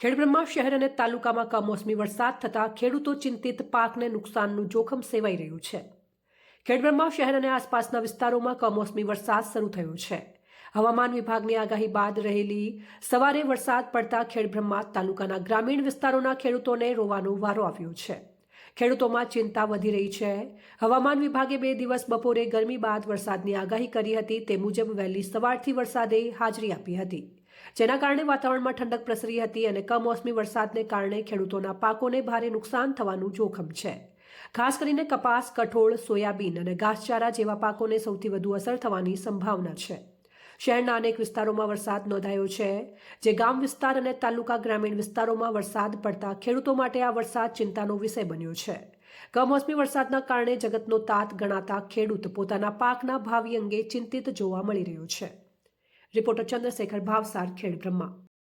ખેડબ્રહ્મા શહેર અને તાલુકામાં કમોસમી વરસાદ થતાં ખેડૂતો ચિંતિત પાકને નુકસાનનું જોખમ સેવાઈ રહ્યું છે. ખેડબ્રહ્મા શહેર અને આસપાસના વિસ્તારોમાં કમોસમી વરસાદ શરૂ થયો છે. હવામાન વિભાગની આગાહી બાદ રહેલી સવારે વરસાદ પડતા ખેડબ્રહ્મા તાલુકાના ગ્રામીણ વિસ્તારોના ખેડૂતોને રોવાનો વારો આવ્યો છે. ખેડૂતોમાં ચિંતા વધી રહી છે. હવામાન વિભાગે બે દિવસ બપોરે ગરમી બાદ વરસાદની આગાહી કરી હતી તે મુજબ વહેલી સવારથી વરસાદે હાજરી આપી હતી. જેના કારણે વાતાવરણમાં ઠંડક પ્રસરી હતી અને કમોસમી વરસાદને કારણે ખેડૂતોના પાકોને ભારે નુકસાન થવાનું જોખમ છે. ખાસ કરીને કપાસ, કઠોળ, સોયાબીન અને ઘાસચારા જેવા પાકોને સૌથી વધુ અસર થવાની સંભાવના છે. શહેરના અનેક વિસ્તારોમાં વરસાદ નોંધાયો છે, જે ગામ વિસ્તાર અને તાલુકા ગ્રામીણ વિસ્તારોમાં વરસાદ પડતા ખેડૂતો માટે આ વરસાદ ચિંતાનો વિષય બન્યો છે. કમોસમી વરસાદના કારણે જગતનો તાત ગણાતા ખેડૂત પોતાના પાકના ભાવિ અંગે ચિંતિત જોવા મળી રહ્યો છે. રિપોર્ટર ચંદ્રશેખર ભાવસાર ખેડ બ્રહ્મા